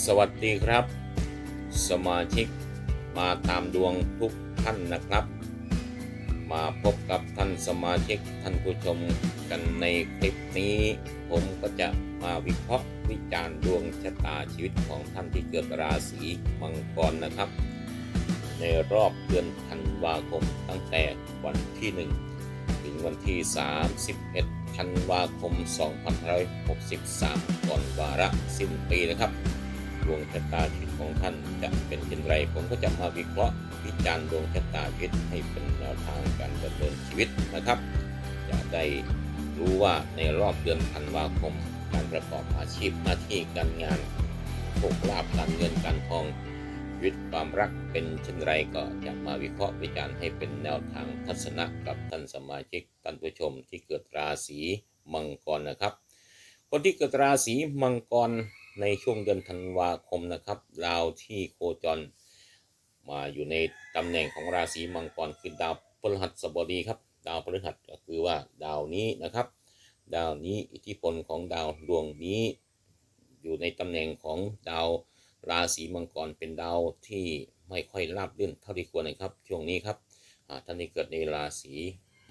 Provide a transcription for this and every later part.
สวัสดีครับ สมาชิกมาตามดวงทุกท่านนะครับ มาพบกับท่านสมาชิกท่านผู้ชมกันในคลิปนี้ ผมก็จะมาวิเคราะห์วิจารณ์ดวงชะตาชีวิตของท่านที่เกิดราศีมังกรนะครับ ในรอบเดือนธันวาคมตั้งแต่วันที่ 1 ถึงวันที่ 31ธันวาคม 2563 ก่อนวาระสิ้นปีนะครับ ดวงชะตาชีวิตของท่านจะเป็นเช่นไรผมก็จะมาวิเคราะห์วิจารณ์ดวงชะตาชีวิตให้เป็นแนวทางการดำเนินชีวิตนะครับ จะได้รู้ว่าในรอบเดือนธันวาคม การประกอบอาชีพหน้าที่การงานโชคลาภการเงินการทองชีวิตความรักเป็นเช่นไรก็จะมาวิเคราะห์วิจารณ์ให้เป็นแนวทางทัศนะกับท่านสมาชิกท่านผู้ชมที่เกิดราศีมังกรนะครับ คนที่เกิดราศีมังกร ในช่วงเดือนธันวาคมนะครับดาวที่โคจรมาอยู่ในตำแหน่งของราศีมังกรคือดาวพฤหัสบดีครับ ดาวพฤหัสก็คือว่าดาวนี้นะครับ ดาวนี้อิทธิพลของดาวดวงนี้ อยู่ในตำแหน่งของดาวราศีมังกรเป็นดาวที่ไม่ค่อยราบรื่นเท่าที่ควรนะครับ ช่วงนี้ครับอ่าท่านที่เกิดในราศี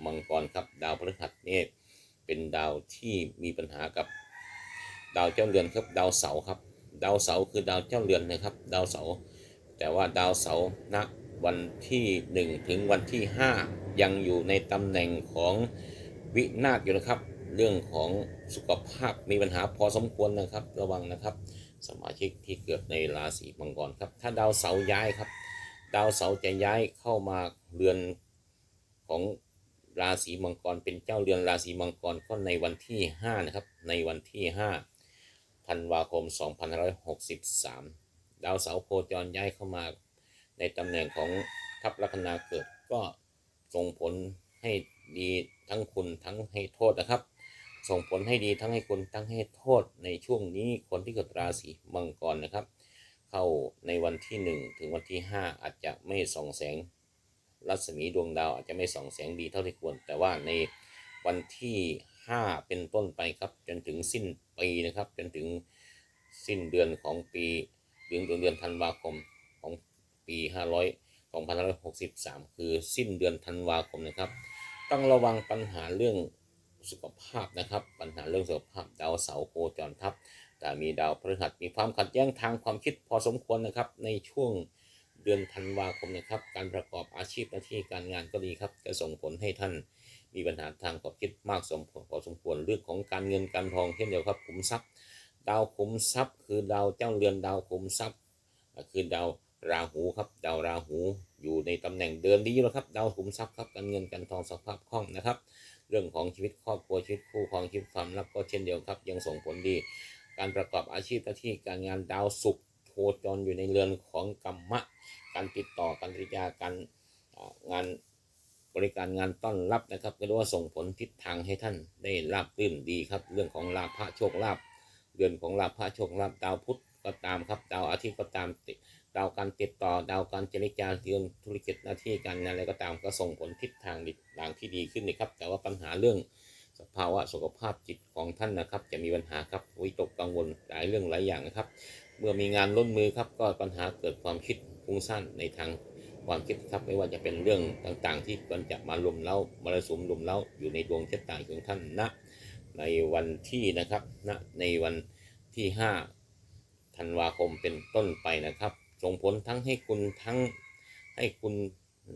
มังกรครับ ดาวพฤหัสเนี่ยเป็นดาวที่มีปัญหากับ ดาวเจ้าเรือนครับดาวเสาร์ครับ ดาวเสาร์คือดาวเจ้าเรือนนะครับ ดาวเสาร์แต่ว่าดาวเสาร์ณวันที่ 1 ถึงวันที่ 5 ยังอยู่ในตำแหน่งของวินาศอยู่นะครับ เรื่องของสุขภาพมีปัญหาพอสมควรนะครับ ระวังนะครับ สมาชิกที่เกิดในราศีมังกรครับ ถ้าดาวเสาร์ย้ายครับ ดาวเสาร์จะย้ายเข้ามาเรือนของราศีมังกรเป็นเจ้าเรือนราศีมังกรก็ในวันที่ 5 นะครับ ในวันที่ 5 ธันวาคม 2563 ดาวเสาร์โคจรย้ายเข้ามาในตำแหน่งของทัพลัคนาเกิดก็ส่งผลให้ดีทั้งคุณทั้งให้โทษนะครับ ส่งผลให้ดีทั้งให้คุณทั้งให้โทษในช่วงนี้คนที่เกิดราศีมังกรนะครับ เข้าในวันที่ 1 ถึงวันที่ 5 อาจจะไม่ส่องแสง รัศมีดวงดาวอาจจะไม่ส่องแสงดีเท่าที่ควร แต่ว่าในวันที่ 5 เป็นต้นไปครับจนถึงสิ้น ปีนะครับ จนถึงสิ้นเดือนของปีเดือนเดือนเดือนธันวาคมของปี500 2563 คือสิ้นเดือนธันวาคมนะครับ ต้องระวังปัญหาเรื่องสุขภาพนะครับ ปัญหาเรื่องสุขภาพดาวเสาร์โคจรทับแต่มีดาวพฤหัสมีความขัดแย้งทางความคิดพอสมควรนะครับในช่วง เดือนธันวาคมนะครับ การประกอบอาชีพหน้าที่การงานก็ดีครับ จะส่งผลให้ท่านมีปัญหาทางความคิดมากสมพอสมควรเรื่องของการเงินการทองเช่นเดียวครับขุมทรัพย์ ดาวขุมทรัพย์ คือดาวเจ้าเรือนดาวขุมทรัพย์คือดาวราหูครับ ดาวราหูอยู่ในตำแหน่งเดินดีแล้วครับ ดาวขุมทรัพย์ครับการเงินการทองสภาพคล่องนะครับ เรื่องของชีวิตครอบครัวชีวิตคู่ครองชีวิตความรักก็เช่นเดียวครับ ยังส่งผลดี การประกอบอาชีพหน้าที่การงานดาวศุกร์ โคจรอยู่ในเรือนของกรรมะ การติดต่อการริยาการงานบริการงานต้อนรับนะครับก็เรียกว่าส่งผลทิศทางให้ท่านได้ราบรื่นดีครับ เรื่องของลาภะโชคลาภเดือนของลาภะโชคลาภดาวพุธก็ตามครับ ดาวอาทิตย์ก็ตามติดาวการติดต่อดาวการเจริญาเรื่องธุรกิจหน้าที่การงานอะไรก็ตามก็ส่งผลทิศทางดีทางที่ดีขึ้นนะครับ แต่ว่าปัญหาเรื่องสภาวะสุขภาพจิตของท่านนะครับ จะมีปัญหาครับวิตกกังวลหลายเรื่องหลายอย่างนะครับ เมื่อมีงานล้นมือครับก็ปัญหาเกิดความคิดฟุ้งซ่านในทางความคิดครับไม่ว่าจะเป็นเรื่องต่างๆ ที่มันจะมาลุมเล้ามรสุมลุมเล้าอยู่ในดวงชะตาของท่านณในวันที่นะครับณในวันที่ 5 ธันวาคมเป็นต้นไปนะครับส่งผลทั้งให้คุณทั้งให้คุณ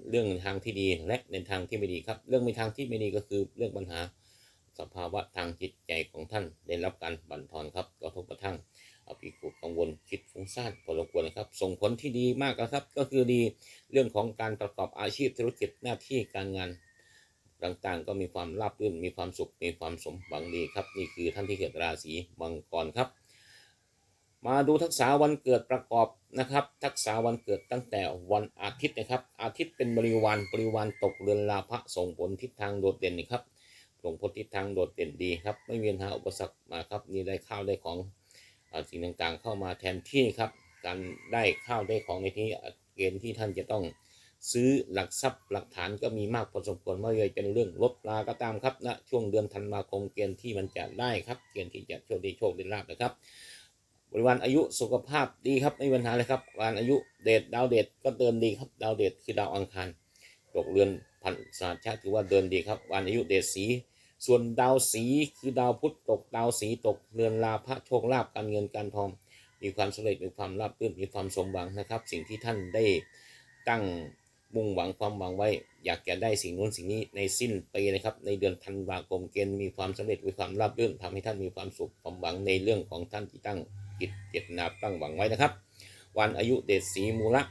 เรื่องทางที่ดีและในทางที่ไม่ดีครับ เรื่องในทางที่ไม่ดีก็คือเรื่องปัญหาสภาวะทางจิตใจของท่านได้รับการบั่นทอนครับกระทบกระทั่ง อาปีกุกังวลคิดฟุ้งซ่านพอสมควรนะครับ ส่งผลที่ดีมากนะครับ ก็คือดีเรื่องของการประกอบอาชีพธุรกิจหน้าที่การงานต่างๆ ก็มีความราบรื่นมีความสุขมีความสมหวังดีครับ นี่คือท่านที่เกิดราศีมังกรครับ มาดูทักษะวันเกิดประกอบนะครับ ทักษะวันเกิดตั้งแต่วันอาทิตย์นะครับ อาทิตย์เป็นบริวารบริวารตกเรือนลาภะส่งผลทิศทางโดดเด่นนะครับส่งผลทิศทางโดดเด่นดีครับ ไม่มีปัญหาอุปสรรคมาครับนี่ได้ข้าวได้ของ สิ่งต่างๆเข้ามาแทนที่ครับ การได้ข้าวได้ของในที่เกณฑ์ที่ท่านจะต้องซื้อหลักทรัพย์หลักฐานก็มีมากพอสมควรไม่ว่าจะเป็นเรื่องลดลาก็ตามครับณช่วงเดือนธันวาคมเกณฑ์ที่มันจะได้ครับ เกณฑ์ที่จะโชคดีโชคดีลาภนะครับ บริวารอายุสุขภาพดีครับไม่มีปัญหาเลยครับวันอายุเดชดาวเดชก็เดินดีครับดาวเดชคือดาวอังคารตกเรือนพันศาสตร์ชาติถือว่าเดินดีครับวันอายุเดชสี ส่วนดาวสีคือดาวพุธตก ดาวสีตกเรือนลาภโชคลาภการเงินการทองมีความสำเร็จมีความราบรื่นมีความสมหวังนะครับ สิ่งที่ท่านได้ตั้งมุ่งหวังความหวังไว้ อยากจะได้สิ่งนู้นสิ่งนี้ในสิ้นปีนะครับ ในเดือนธันวาคมเกณฑ์มีความสำเร็จมีความราบรื่นทำให้ท่านมีความสุขความหวังในเรื่องของท่านที่ตั้งจิตเจตนาตั้งหวังไว้นะครับ วันอายุเดชสีมูละ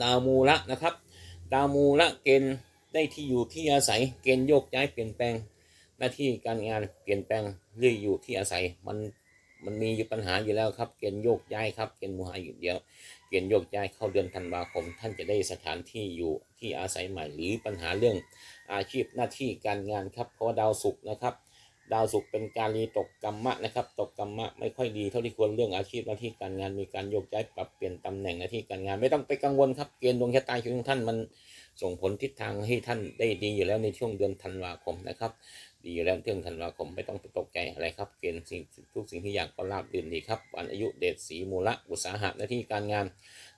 ดาวมูละนะครับ ดาวมูละเกณฑ์ได้ที่อยู่ที่อาศัยเกณฑ์โยกย้ายเปลี่ยนแปลง หน้าที่การงานเปลี่ยนแปลงเรื่อยอยู่ที่อาศัยมันมันมีอยู่ปัญหาอยู่แล้วครับเกณฑ์โยกย้ายครับเกณฑ์มูหาอยู่เดียวเกณฑ์โยกย้ายเข้าเดือนธันวาคม ท่านจะได้สถานที่อยู่ที่อาศัยใหม่หรือปัญหาเรื่องอาชีพหน้าที่การงานครับเพราะว่าดาวศุกร์นะครับ ดาวศุกร์เป็นการีตกกรรมะนะครับ ตกกรรมะไม่ค่อยดีเท่าที่ควรเรื่องอาชีพหน้าที่การงานมีการโยกย้ายปรับเปลี่ยนตำแหน่งหน้าที่การงาน ไม่ต้องไปกังวลครับเกณฑ์ดวงชะตาของท่านมันส่งผลทิศทางให้ท่านได้ดีอยู่แล้วในช่วงเดือนธันวาคมนะครับ ดีอยู่แล้วเรื่องธันวาคมไม่ต้องตกใจอะไรครับเกณฑ์สิ่งทุกสิ่งที่อยากก็ราบรื่นดีครับวันอายุเดชสีมูละอุตสาหะหน้าที่การงาน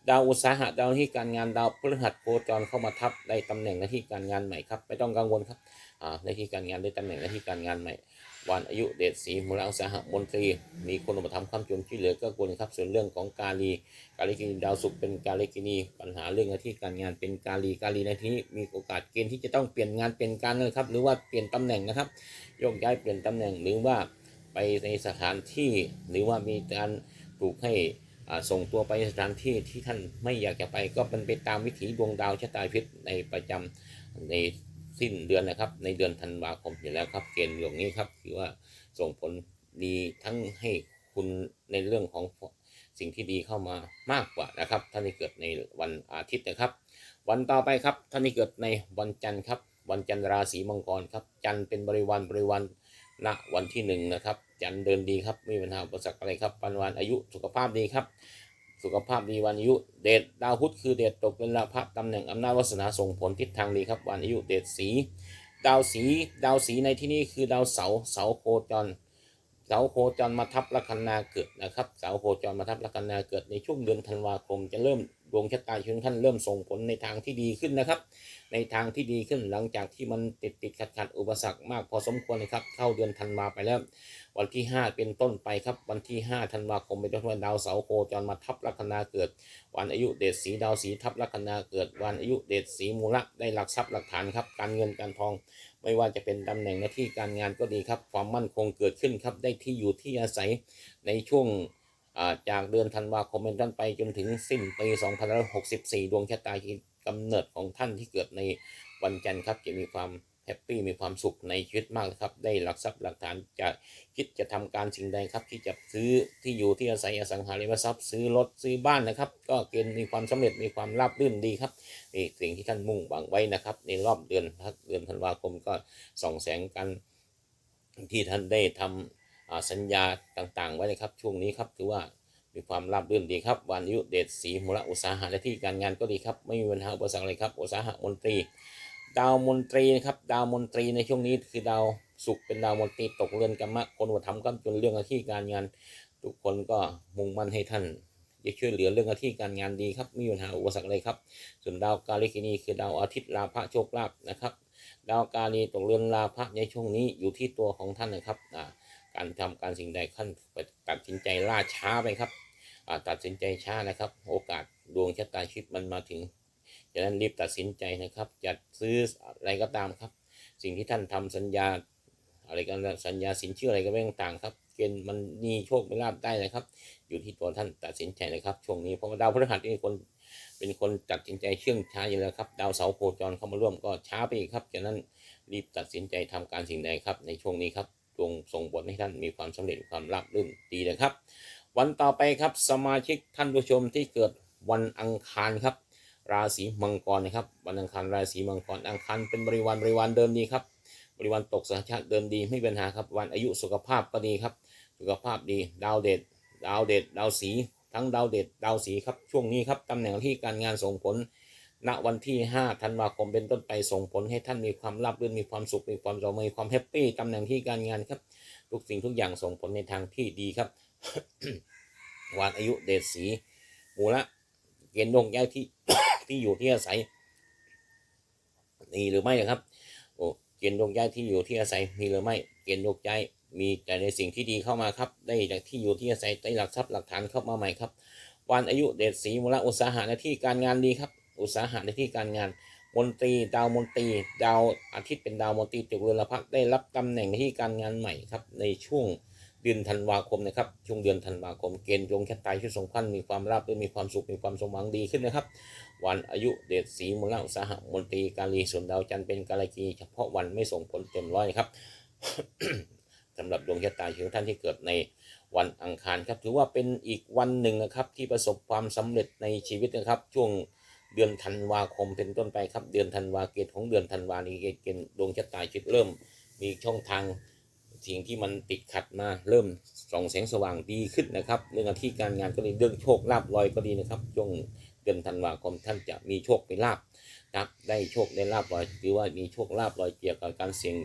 ดาวอุตสาหะดาวที่การงานดาวพฤหัสโคจรเข้ามาทับได้ตำแหน่งหน้าที่การงานใหม่ครับไม่ต้องกังวลครับอ่าหน้าที่การงานได้ตำแหน่งหน้าที่การงานใหม่ วันอายุเดชสีมูลอุตสาหมนตรี มีคนอุปถัมความจนช่วยเหลือก็ควรครับ ส่วนเรื่องของกาลี กาลีกินีดาวศุกร์เป็นกาลีกินี ปัญหาเรื่องหน้าที่การงานเป็นกาลี กาลีในที่นี้มีโอกาสเกณฑ์ที่จะต้องเปลี่ยนงานเปลี่ยนการนะครับ หรือว่าเปลี่ยนตำแหน่งนะครับ โยกย้ายเปลี่ยนตำแหน่งหรือว่าไปในสถานที่ หรือว่ามีการถูกให้อ่าส่งตัวไปสถานที่ที่ท่านไม่อยากจะไปก็เป็นไปตามวิถีดวงดาวชะตาพิษในประจำใน สิ้นเดือนนะครับ ในเดือนธันวาคมอยู่แล้วครับ เกณฑ์อย่างนี้ครับคือว่าส่งผลดีทั้งให้คุณในเรื่องของสิ่งที่ดีเข้ามามากกว่านะครับ ท่านที่เกิดในวันอาทิตย์นะครับ วันต่อไปครับท่านที่เกิดในวันจันทร์ครับ วันจันทร์ราศีมังกรครับ จันทร์เป็นบริวารบริวารณวันที่หนึ่งนะครับ จันทร์เดินดีครับไม่มีปัญหาอุปสรรคอะไรครับวันวันอายุสุขภาพดีครับ สุขภาพดีวันอายุเดชดาวพุธคือเดชตกเป็นลาภตำแหน่งอำนาจวาสนาส่งผลทิศทางดีครับวันอายุเดชสี ดาวสีดาวสีในที่นี้คือดาวเสาร์เสาร์โคจรเสาโคจรมาทับลัคนาเกิดนะครับเสาโคจรมาทับลัคนาเกิดในช่วงเดือนธันวาคมจะเริ่ม ดวงชะตาชีวิตของท่านเริ่มส่งผลในทางที่ดีขึ้นนะครับ ในทางที่ดีขึ้นหลังจากที่มันติดติดขัดขัดอุปสรรคมากพอสมควรนะครับ เข้าเดือนธันวาไปแล้ว วันที่ 5 เป็นต้นไปครับ วันที่5ธันวาคมเป็นต้นไปดาวเสาร์โคจรมาทับลัคนาเกิด วันอายุเดชสีดาวสีทับลัคนาเกิด วันอายุเดชสีมูละได้หลักทรัพย์หลักฐานครับ การเงินการทอง ไม่ว่าจะเป็นตำแหน่งหน้าที่การงานก็ดีครับ ความมั่นคงเกิดขึ้นครับ ได้ที่อยู่ที่อาศัยในช่วง จากเดือนธันวาคมเป็นต้นไปจนถึงสิ้นปี2564 ดวงชะตาที่กำเนิดของท่านที่เกิดในวันจันทร์ครับจะมีความแฮปปี้มีความสุขในชีวิตมากครับ ได้หลักทรัพย์หลักฐานจะคิดจะทำการสิ่งใดครับ ที่จะซื้อที่อยู่ที่อาศัยอสังหาริมทรัพย์ซื้อรถซื้อบ้านนะครับ ก็เกณฑ์มีความสำเร็จมีความราบรื่นดีครับนี่สิ่งที่ท่านมุ่งหวังไว้นะครับ ในรอบเดือนครับเดือนธันวาคมก็ส่องแสงกันที่ท่านได้ทำอ่า สัญญาต่างๆ ไว้นะครับช่วงนี้ครับถือว่ามีความราบรื่นดีครับวันอายุเดชสีมูลอุตสาหะและที่การงานก็ดีครับไม่มีปัญหาอุปสรรคอะไรครับอุตสาหะมนตรี ดาวมนตรีนะครับดาวมนตรีในช่วงนี้คือดาวศุกร์เป็นดาวมนตรีตกเรือนกรรมะคนวัทำก็จนเรื่องหน้าที่การงาน ทุกคนก็มุ่งมั่นให้ท่านจะช่วยเหลือเรื่องหน้าที่การงานดีครับไม่มีปัญหาอุปสรรคอะไรครับ ส่วนดาวกาลิกินีคือดาวอาทิตย์ลาภะโชคลาภนะครับ ดาวกาลีตกเรือนลาภะในช่วงนี้อยู่ที่ตัวของท่านนะครับอ่า การทำการสิ่งใดขั้นตัดสินใจล่าช้าไปครับตัดสินใจช้านะครับ โอกาสดวงชะตาชีวิตมันมาถึงฉะนั้นรีบตัดสินใจนะครับจัดซื้ออะไรก็ตามครับ สิ่งที่ท่านทำสัญญาอะไรกันสัญญาสินเชื่ออะไรก็ไม่ต่างครับเกณฑ์มันมีโชคไม่ลาบได้นะครับ อยู่ที่ตัวท่านตัดสินใจนะครับ ช่วงนี้เพราะว่าดาวพฤหัสนี่คนเป็นคนตัดสินใจเชื่องช้าอยู่แล้วครับ ดาวเสาโคจรเข้ามาร่วมก็ช้าไปอีกครับฉะนั้นรีบตัดสินใจทำการสิ่งใดครับในช่วงนี้ครับ จงส่งผลให้ท่านมีความสำเร็จความราบรื่นดีนะครับ วันต่อไปครับสมาชิกท่านผู้ชมที่เกิดวันอังคารครับ ราศีมังกรนะครับ วันอังคารราศีมังกรอังคารเป็นบริวารบริวารเดิมดีครับบริวารตกสัญชาติเดิมดีไม่มีปัญหาครับ วันอายุสุขภาพก็ดีครับ สุขภาพดีดาวเด็ดดาวเด็ดดาวสี ทั้งดาวเด็ดดาวสีครับช่วงนี้ครับตำแหน่งที่การงานส่งผล ณวันที่ 5 ธันวาคมเป็นต้นไปส่งผลให้ท่านมีความราบรื่นมีความสุขมีความสบายมีความแฮปปี้ตำแหน่งที่การงานครับ ทุกสิ่งทุกอย่างส่งผลในทางที่ดีครับวันอายุเดชสีมูละเกณฑ์ดวงย้ายที่ที่อยู่ที่อาศัยมีหรือไม่นะครับโอ้เกณฑ์ดวงย้ายที่อยู่ที่อาศัยมีหรือไม่เกณฑ์ดวงย้ายมีแต่ในสิ่งที่ดีเข้ามาครับ ได้จากที่อยู่ที่อาศัยได้หลักทรัพย์หลักฐานเข้ามาใหม่ครับวันอายุเดชสีมูละอุตสาหะหน้าที่การงานดีครับ อุตสาหะหน้าที่การงาน มนตรี ดาวมนตรี ดาวอาทิตย์เป็นดาวมนตรีจุกเรือนละพักได้รับตำแหน่งหน้าที่การงานใหม่ครับ ในช่วงเดือนธันวาคมนะครับ ช่วงเดือนธันวาคม เกณฑ์ดวงชะตาชีวิตสงพันมีความราบรื่นมีความสุข มีความสมหวังดีขึ้นนะครับ วันอายุเดชสีมูลอุตสาหะมนตรีกาลีส่วนดาวจันทร์เป็นกาลกีเฉพาะวันไม่ส่งผลเต็มร้อยนะครับสำหรับดวงชะตาชีวิตท่านที่เกิดในวันอังคารครับถือว่าเป็นอีกวันหนึ่งนะครับที่ประสบความสำเร็จในชีวิตนะครับช่วง เดือนธันวาคมเป็นต้นไปครับ เดือนธันวาเกณฑ์ของเดือนธันวานี้เกณฑ์ดวงชะตาชีวิตเริ่ม มีช่องทางสิ่งที่มันติดขัดมาเริ่มส่องแสงสว่างดีขึ้นนะครับ เรื่องอาชีพการงานก็ดีเรื่องโชคลาภลอยก็ดีนะครับช่วงเดือนธันวาคมท่านจะมีโชคเป็นลาภนะครับได้โชคได้ลาภลอยหรือว่ามีโชคลาภลอยเกี่ยวกับการเสี่ยง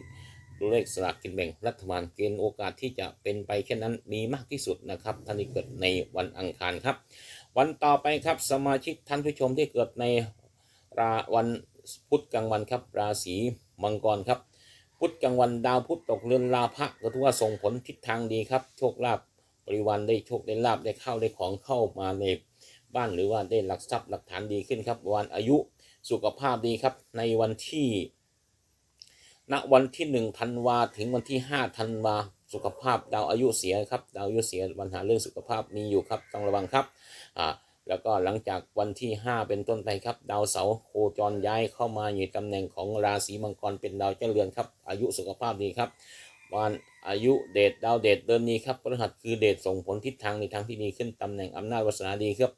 ตัวเลขสลากกินแบ่งรัฐบาลเกณฑ์โอกาสที่จะเป็นไปแค่นั้นมีมากที่สุดนะครับท่านที่เกิดในวันอังคารครับ วันต่อไปครับสมาชิกท่านผู้ชมที่เกิดในราวันพุธกลางวันครับ ราศีมังกรครับ พุธกลางวันดาวพุธตกเรือนลาภะก็ถือว่าส่งผลทิศทางดีครับ โชคลาภบริวารได้โชคได้ลาภได้เข้าได้ของเข้ามาในบ้านหรือว่าได้หลักทรัพย์หลักฐานดีขึ้นครับ วันอายุสุขภาพดีครับ ในวันที่ณวันที่หนึ่งธันวาถึงวันที่ห้าธันวาสุขภาพดาวอายุเสียครับดาวอายุเสียปัญหาเรื่องสุขภาพมีอยู่ครับต้องระวังครับ อ่าแล้วก็หลังจากวันที่ 5 เป็นต้นไปครับ ดาวเสาร์โคจรย้ายเข้ามาอยู่ตำแหน่งของราศีมังกรเป็นดาวเจ้าเรือนครับ อายุสุขภาพดีครับวันอายุเดชดาวเดชเดิมนี้ครับพฤหัสคือเดชส่งผลทิศทางในทางที่ดีขึ้นตำแหน่งอำนาจวาสนาดีครับ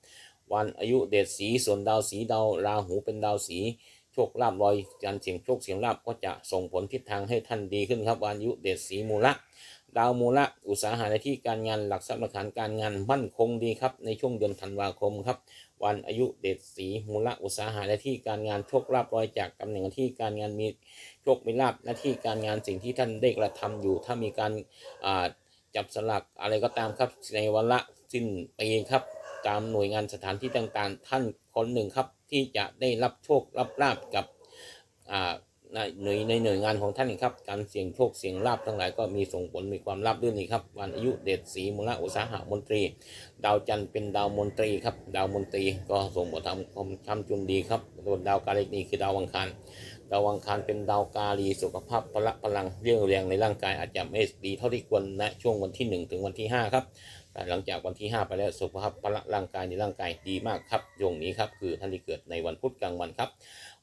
วันอายุเดชสีส่วนดาวสีดาวราหูเป็นดาวสีโชคลาภลอยการเสียงโชคเสียงลาภก็จะส่งผลทิศทางให้ท่านดีขึ้นครับ วันอายุเดชสีมูละ ดาวมูละอุตสาหะในที่การงานหลักทรัพย์หลักฐานการงานมั่นคงดีครับ ในช่วงเดือนธันวาคมครับ วันอายุเดชสีมูละอุตสาหะในที่การงานโชคลาภลอยจากตำแหน่งหน้าที่การงานมีโชคมีลาภหน้าที่การงานสิ่งที่ท่านได้กระทำอยู่ ถ้ามีการจับสลักอะไรก็ตามครับในวันละสิ้นปีครับ ตามหน่วยงานสถานที่ต่างๆ ท่านคนหนึ่งครับที่จะได้รับโชครับลาบกับอ่า ในหน่วยในหน่วยงานของท่านนี่ครับ การเสี่ยงโชคเสี่ยงลาบทั้งหลายก็มีส่งผลมีความราบรื่นนี่ครับวันอายุเดชศรีมูลอุตสาหะมนตรี ดาวจันทร์เป็นดาวมนตรีครับ ดาวมนตรีก็ส่งผลทำความทำจุนดีครับส่วนดาวกาลิกนี่คือดาวอังคารดาวอังคารเป็นดาวกาลีสุขภาพพละพลังเรี่ยวแรงในร่างกายอาจจะไม่ดีเท่าที่ควรณช่วงวันที่ 1 ถึงวันที่ 5 ครับแต่หลังจากวันที่ 5 ไปแล้วสุขภาพพละร่างกายในร่างกายดีมากครับช่วงนี้ครับคือท่านที่เกิดในวันพุธกลางวันครับ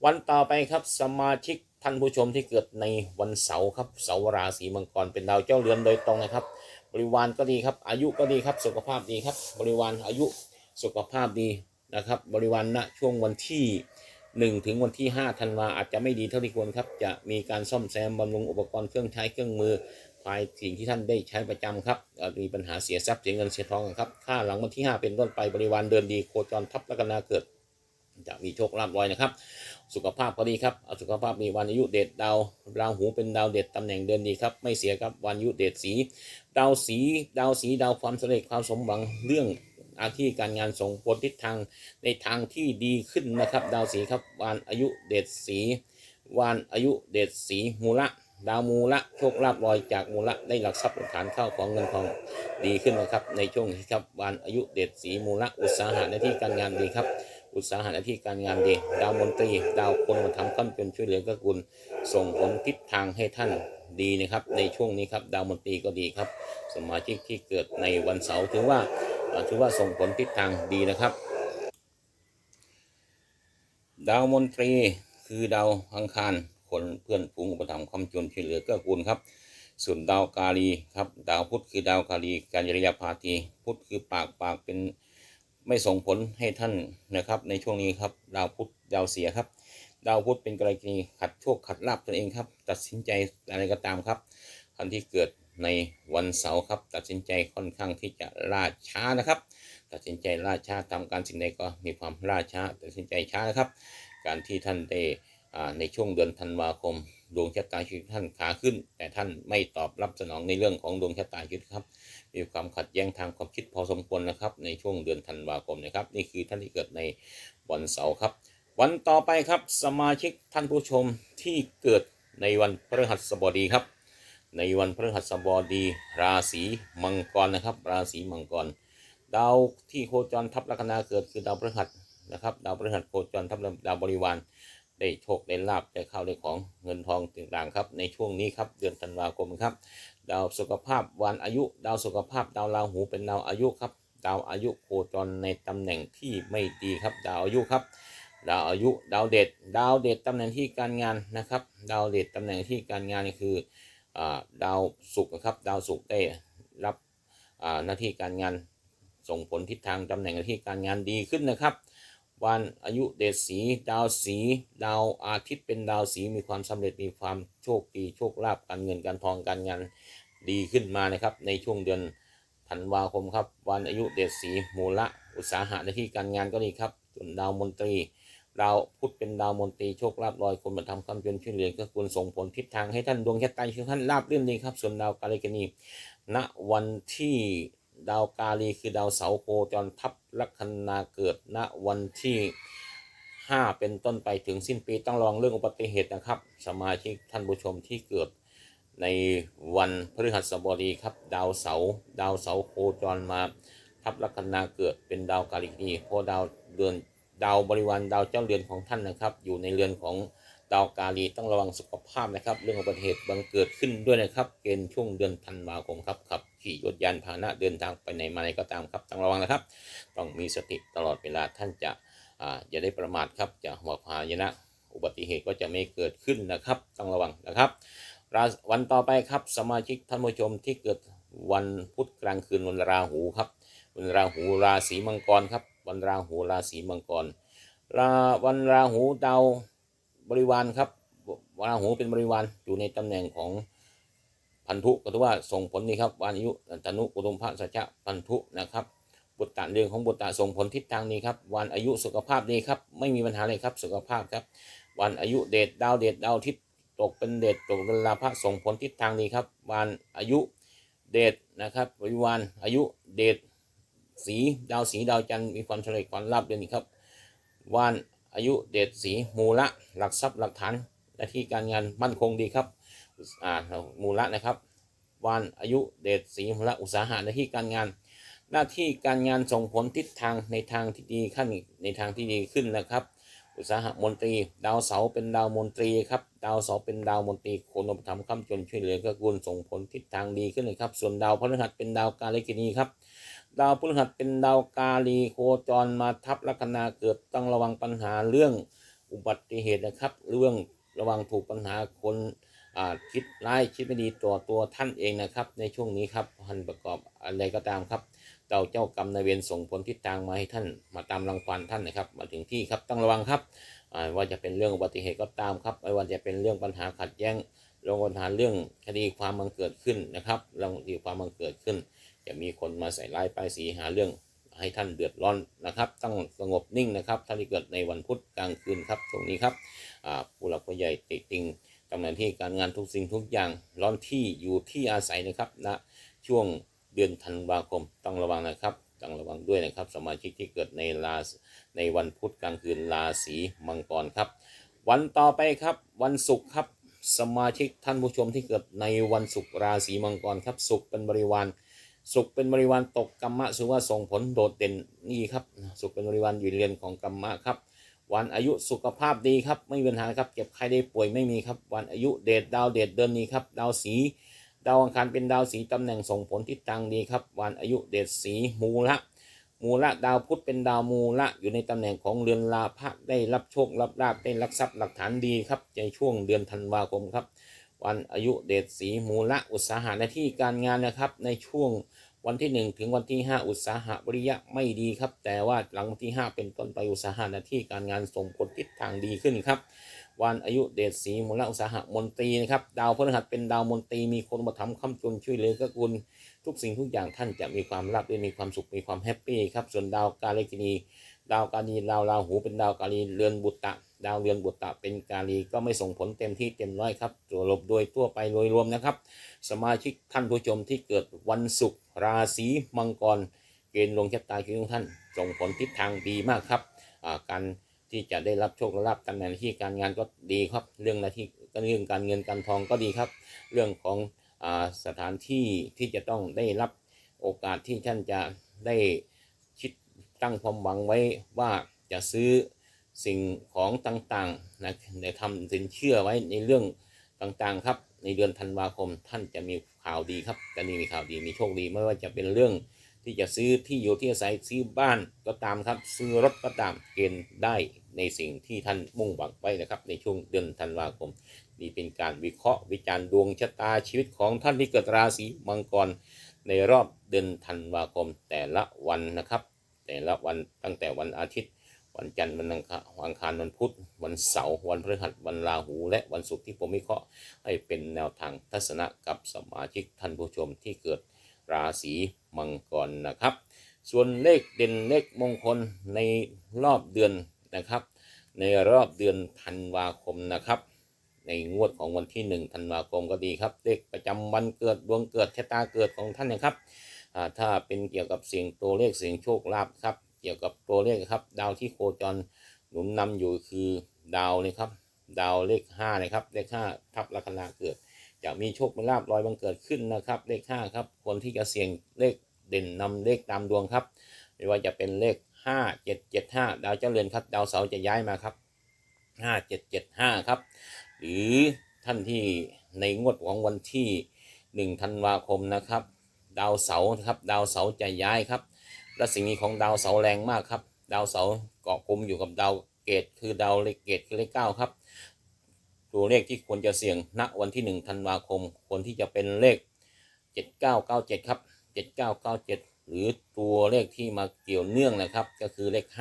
วันต่อไปครับสมาชิกท่านผู้ชมที่เกิดในวันเสาร์ครับเสาร์ราศีมังกรเป็นดาวเจ้าเรือนโดยตรงนะครับ บริวารก็ดีครับ อายุก็ดีครับสุขภาพดีครับ บริวารอายุสุขภาพดีนะครับ บริวารณช่วงวันที่ 1 ถึงวันที่5ธันวาอาจจะไม่ดีเท่าที่ควรครับจะมีการซ่อมแซมบำรุงอุปกรณ์เครื่องใช้เครื่องมือภายสิ่งที่ท่านได้ใช้ประจำครับอ่อมีปัญหาเสียทรัพย์เสียเงินเสียทองครับค่าหลังวันที่ 5 เป็นต้นไปบริวารเดินดีโคจรทับลัคนาเกิด จะมีโชคลาภลอยนะครับ สุขภาพก็ดีครับเอาสุขภาพมีวันอายุเดชดาวราหูเป็นดาวเดชตำแหน่งเดินดีครับ ไม่เสียครับวันอายุเดชสี ดาวสีดาวสีดาวความสำเร็จความสมหวังเรื่องอาชีพการงานส่งผลทิศทางในทางที่ดีขึ้นนะครับ ดาวสีครับวันอายุเดชสีวันอายุเดชสีมูละดาวมูละโชคลาภลอยจากมูละได้หลักทรัพย์หลักฐานเข้าของเงินทองดีขึ้นนะครับ ในช่วงนี้ครับวันอายุเดชสีมูละอุตสาหะในที่การงานดีครับ อุตสาหะหน้าที่การงานดี ดาวมนตรี ดาวคนมาทำขั้นเป็นช่วยเหลือเก็กุลส่งผลทิศทางให้ท่านดีนะครับ ในช่วงนี้ครับ ดาวมนตรีก็ดีครับ สมาชิกที่เกิดในวันเสาร์ถือว่าถือว่าส่งผลทิศทางดีนะครับ ดาวมนตรีคือดาวอังคารคนเพื่อนฝูงอุปถัมภ์คำจนช่วยเหลือเกื้อกูลครับส่วนดาวกาลีครับ ดาวพุธคือดาวกาลีการยริยาพาทีพุธคือปากปากเป็น ไม่ส่งผลให้ท่านนะครับ ในช่วงนี้ครับดาวพุธดาวเสียครับ ดาวพุธเป็นกรณีขัดโชคขัดลาบตนเองครับ ตัดสินใจอะไรก็ตามครับท่านที่เกิดในวันเสาร์ครับ ตัดสินใจค่อนข้างที่จะล่าช้านะครับ ตัดสินใจล่าช้าทำการสิ่งใดก็มีความล่าช้า ตัดสินใจช้านะครับ การที่ท่านได้อ่าในช่วงเดือนธันวาคม ดวงชะตาชีวิตท่านขาขึ้น แต่ท่านไม่ตอบรับสนองในเรื่องของดวงชะตาชีวิตครับ มีความขัดแย้งทางความคิดพอสมควรนะครับ ในช่วงเดือนธันวาคมนะครับ นี่คือท่านที่เกิดในวันเสาร์ครับ วันต่อไปครับสมาชิกท่านผู้ชมที่เกิดในวันพฤหัสบดีครับ ในวันพฤหัสบดี ราศีมังกรนะครับ ราศีมังกร ดาวที่โคจรทับลัคนาเกิดคือดาวพฤหัสนะครับ ดาวพฤหัสโคจรทับดาวบริวาร ได้โชคได้ลาบได้ข้าวได้ของเงินทองต่างๆครับในช่วงนี้ครับเดือนธันวาคมครับ ดาวสุขภาพวันอายุ ดาวสุขภาพดาวราหูเป็นดาวอายุครับ ดาวอายุโคจรในตำแหน่งที่ไม่ดีครับ ดาวอายุครับ ดาวอายุดาวเด็ด ดาวเด็ดตำแหน่งที่การงานนะครับ ดาวเด็ดตำแหน่งที่การงานคือดาวศุกร์นะครับ ดาวศุกร์ได้รับหน้าที่การงานส่งผลทิศทางตำแหน่งหน้าที่การงานดีขึ้นนะครับ วันอายุเดชสีดาวสีดาวอาทิตย์เป็นดาวสีมีความสำเร็จมีความโชคดีโชคลาภการเงินการทองการงานดีขึ้นมานะครับ ในช่วงเดือนธันวาคมครับ วันอายุเดชสีมูละอุตสาหะหน้าที่การงานก็ดีครับส่วนดาวมนตรีดาวพุธเป็นดาวมนตรีโชคลาภลอยคนมาทำคำจนช่วยเหลือก็ควรส่งผลทิศทางให้ท่านดวงชะตาของท่านราบเรื่องนดีครับ ส่วนดาวกาลิกนีณวันที่ ดาวกาลีคือดาวเสาโคจรทับลัคนาเกิดณวันที่ 5 เป็นต้นไปถึงสิ้นปีต้องระวังเรื่องอุบัติเหตุนะครับ สมาชิกท่านผู้ชมที่เกิดในวันพฤหัสบดีครับ ดาวเสาดาวเสาโคจรมาทับลัคนาเกิดเป็นดาวกาลิกนีเพราะดาวเดือนดาวบริวารดาวเจ้าเรือนของท่านนะครับ อยู่ในเรือนของดาวกาลีต้องระวังสุขภาพนะครับ เรื่องอุบัติเหตุบังเกิดขึ้นด้วยนะครับ เกณฑ์ช่วงเดือนธันวาคมครับขับ ขี่รถยานพาหนะเดินทางไปไหนมาไหนก็ตามครับต้องระวังนะครับ ต้องมีสติตลอดเวลาท่านจะอ่าอย่าได้ประมาทครับจะหัวพายนะ อุบัติเหตุก็จะไม่เกิดขึ้นนะครับต้องระวังนะครับราวันต่อไปครับสมาชิกท่านผู้ชมที่เกิดวันพุธกลางคืนวันราหูครับวันราหูราศีมังกรครับ วันราหูราศีมังกรราวันราหูดาวบริวารครับราหูเป็นบริวารอยู่ในตำแหน่งของ พันธุก็ถือว่าส่งผลนี่ครับวันอายุตนุอุดมพระสัจจะพันธุนะครับบุตรเรื่องของบุตรส่งผลทิศทางนี้ครับวันอายุสุขภาพดีครับไม่มีปัญหาเลยครับสุขภาพครับ วันอายุเดชดาวเดชดาวทิศตกเป็นเดชตกเป็นลาภะส่งผลทิศทางนี้ครับวันอายุเดชนะครับวิวานอายุเดชสีดาวสีดาวจันทร์มีความเฉลยความราบเดือนนี้ครับวันอายุเดชสีมูละหลักทรัพย์หลักฐานหน้าที่การงานมั่นคงดีครับ อ่ามูละนะครับวันอายุเดชสีมูละอุตสาหะหน้าที่การงาน หน้าที่การงานส่งผลทิศทางในทางที่ดีขั้นในทางที่ดีขึ้นนะครับ อุตสาหะมนตรี ดาวเสาเป็นดาวมนตรีครับดาวเสาเป็นดาวมนตรีโคนอุปถัมภ์คำจนช่วยเหลือก็กุลส่งผลทิศทางดีขึ้นเลยครับ ส่วนดาวพฤหัสเป็นดาวกาลิกินีครับดาวพฤหัสเป็นดาวกาลีโคจรมาทับลัคนาเกิดต้องระวังปัญหาเรื่องอุบัติเหตุนะครับ เรื่องระวังถูกปัญหาคน คิดร้ายคิดไม่ดีต่อตัวท่านเองนะครับ ในช่วงนี้ครับพันประกอบอะไรก็ตามครับเจ้าเจ้ากรรมนายเวรส่งผลทิศทางมาให้ท่านมาตามรังควานท่านนะครับ มาถึงที่ครับต้องระวังครับว่าจะเป็นเรื่องอุบัติเหตุก็ตามครับไม่ว่าจะเป็นเรื่องปัญหาขัดแย้งเรื่องปัญหาเรื่องคดีความมันเกิดขึ้นนะครับเรื่องคดีความมันเกิดขึ้น จะมีคนมาใส่ร้ายป้ายสีหาเรื่องให้ท่านเดือดร้อนนะครับต้องสงบนิ่งนะครับท่านที่เกิดในวันพุธกลางคืนครับตรงนี้ครับผู้หลักผู้ใหญ่ติติงำแหน่งที่การงานทุกสิ่งทุกอย่าง ร้อนที่อยู่ที่อาศัยนะครับณช่วงเดือนธันวาคมต้องระวังนะครับต้องระวังด้วยนะครับ สมาชิกที่เกิดในราในวันพุธกลางคืนราศีมังกรครับ วันต่อไปครับวันศุกร์ครับสมาชิกท่านผู้ชมที่เกิดในวันศุกร์ราศีมังกรครับศุกร์เป็นบริวารศุกร์เป็นบริวารตกกรรมะถือว่าส่งผลโดดเด่นนี่ครับศุกร์เป็นบริวารอยู่เรือนของกรรมะครับ วันอายุสุขภาพดีครับ ไม่มีปัญหาครับเจ็บใครได้ป่วยไม่มีครับ วันอายุเดชดาวเดชเดินนี้ครับ ดาวสี ดาวอังคารเป็นดาวสีตำแหน่งส่งผลทิศทางดีครับ วันอายุเดชสีมูละมูละดาวพุธเป็นดาวมูละอยู่ในตำแหน่งของเรือนลาภะได้รับโชครับลาภได้รับทรัพย์หลักฐานดีครับในช่วงเดือนธันวาคมครับ วันอายุเดชสีมูละอุตสาหะหน้าที่การงานนะครับในช่วง วันที่ 1 ถึงวันที่ 5 อุตสาหะบริยะไม่ดีครับ แต่ว่าหลังวันที่ 5 เป็นต้นไปอุตสาหะหน้าที่การงานส่งผลทิศทางดีขึ้นครับ วันอายุเดชสีมูลอุตสาหะมนตรีนะครับดาวพฤหัสเป็นดาวมนตรีมีคนมาทำคำจุนช่วยเหลือก็กุลทุกสิ่งทุกอย่างท่านจะมีความราบรื่นมีความสุขมีความแฮปปี้ครับส่วนดาวกาเลกินีดาวกาลีดาวราหูเป็นดาวกาลีเรือนบุตตะ ดาวเรือนบุตตะเป็นกาลีก็ไม่ส่งผลเต็มที่เต็มร้อยครับตัวลบโดยทั่วไปโดยรวมนะครับ สมาชิกท่านผู้ชมที่เกิดวันศุกร์ราศีมังกร เกณฑ์ลงชะตาชีวิตของท่าน ส่งผลทิศทางดีมากครับการที่จะได้รับโชคลาภตำแหน่งที่การงานก็ดีครับ เรื่องหน้าที่ก็เรื่องการเงินการทองก็ดีครับ เรื่องของอสถานที่ที่จะต้องได้รับโอกาสที่ท่านจะได้คิดตั้งความหวังไว้ว่าจะซื้อ สิ่งของต่างๆนะได้ทำสินเชื่อไว้ในเรื่องต่างๆครับ ในเดือนธันวาคมท่านจะมีข่าวดีครับจะมีข่าวดีมีโชคดีไม่ว่าจะเป็นเรื่องที่จะซื้อที่อยู่ที่อาศัยซื้อบ้านก็ตามครับ ซื้อรถก็ตามเกณฑ์ได้ในสิ่งที่ท่านมุ่งหวังไว้นะครับ ในช่วงเดือนธันวาคมนี่เป็นการวิเคราะห์วิจารณ์ดวงชะตาชีวิตของท่านที่เกิดราศีมังกรในรอบเดือนธันวาคมแต่ละวันนะครับ แต่ละวันตั้งแต่วันอาทิตย์ วันจันทร์วันอังคารวันอังคารวันพุธวันเสาร์วันพฤหัสวันราหู และวันศุกร์ที่ผมวิเคราะห์ให้เป็นแนวทางทัศนะกับสมาชิกท่านผู้ชมที่เกิดราศีมังกรนะครับ ส่วนเลขเด่นเลขมงคลในรอบเดือนนะครับ ในรอบเดือนธันวาคมนะครับ ในงวดของวันที่ 1 ธันวาคมก็ดีครับ เลขประจำวันเกิดดวงเกิดชะตาเกิดของท่านนะครับถ้าเป็นเกี่ยวกับเสียงตัวเลขเสียงโชคลาภครับ กี่ยวกับตัวเลขครับ ดาวที่โคจรหนุนนำอยู่คือดาวนี่ครับ ดาวเลข5นะครับ เลข5ทับลัคนาเกิด จะมีโชคมีลาภลอยบังเกิดขึ้นนะครับ เลข5ครับ คนที่จะเสี่ยงเลขเด่นนำเลขตามดวงครับไม่ว่าจะเป็นเลข5 7 7 5ดาวเจ้าเรือนครับ ดาวเสาร์จะย้ายมาครับ5 7 7 5ครับ หรือท่านที่ในงวดของวันที่1ธันวาคมนะครับ ดาวเสาร์ครับ ดาวเสาร์จะย้ายครับ และสิ่งนี้ของดาวเสาแรงมากครับ ดาวเสาเกาะกลุ่มอยู่กับดาวเกตคือดาวเลขเกตคือเลขเก้าครับ ตัวเลขที่ควรจะเสี่ยงณวันที่ 1 ธันวาคม ควรที่จะเป็นเลข 7997 ครับ 7997 หรือตัวเลขที่มาเกี่ยวเนื่องนะครับ ก็คือเลข 5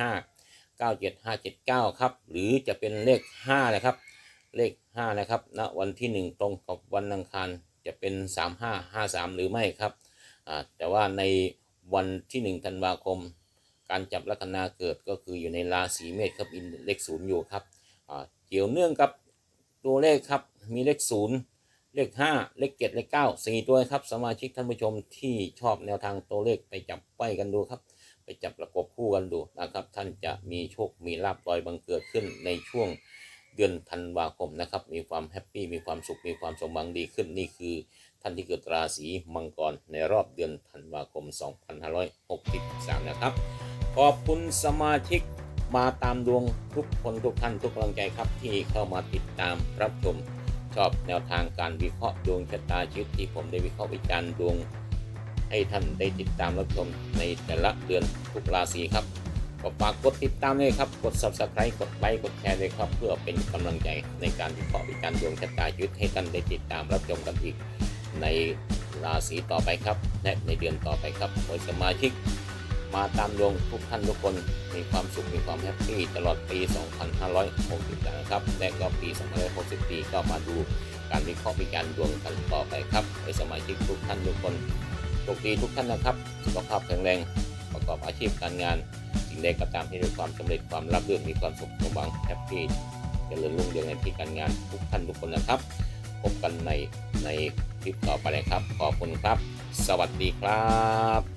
97579 ครับ หรือจะเป็นเลข5นะครับเลข 5 นะครับณวันที่ 1 ตรงกับวันอังคารจะเป็น 3553 หรือไม่ครับแต่ว่าใน วันที่ 1 ธันวาคม การจับลัคนาเกิดก็คืออยู่ในราศีเมษครับอินเลขศูนย์อยู่ครับเกี่ยวเนื่องกับตัวเลขครับมีเลขศูนย์เลข 5 เลข 7 เลข 9 4 ตัวครับสมาชิกท่านผู้ชมที่ชอบแนวทางตัวเลขไปจับไว้กันดูครับ ไปจับประกบคู่กันดูนะครับ ท่านจะมีโชคมีลาบลอยบังเกิดขึ้นในช่วงเดือนธันวาคมนะครับ มีความแฮปปี้มีความสุขมีความสมหวังดีขึ้นนี่คือ ท่านที่เกิดราศีมังกรในรอบเดือนธันวาคม 2563 นะครับ ขอบคุณสมาชิกมาตามดวงทุกคนทุกท่านทุกกำลังใจครับที่เข้ามาติดตามรับชมชอบแนวทางการวิเคราะห์ดวงชะตาชีวิตที่ผมได้วิเคราะห์วิจารณ์ดวง ให้ท่านได้ติดตามรับชมในแต่ละเดือนทุกราศีครับก็ฝากกดติดตามเลยครับ กด subscribe กดไลค์กดแชร์เลยครับ เพื่อเป็นกำลังใจในการวิเคราะห์วิจารณ์ดวงชะตาชีวิตให้ท่านได้ติดตามรับชมกันอีก ในราศีต่อไปครับ และในเดือนต่อไปครับโดยสมาชิก มาตามดวงทุกท่านทุกคนมีความสุขมีความแฮปปี้ตลอดปี 2560นะครับ และก็ปี 2564ก็มาดูการวิเคราะห์วิจารดวงกันต่อไปครับใหสมาชิกทุกท่านทุกคนโชคดีทุกท่านนะครับสุขภาพแข็งแรงประกอบอาชีพการงาน สิ่งใดก็ตามที่มีความสำเร็จความรับเรื่องมีความสุขสมหวังแฮปปี้เจริญรุ่งเรืองในที่การงานทุกท่านทุกคนนะครับ พบกันในใน ลิปต่อไปเลยครับ ขอบคุณครับ สวัสดีครับ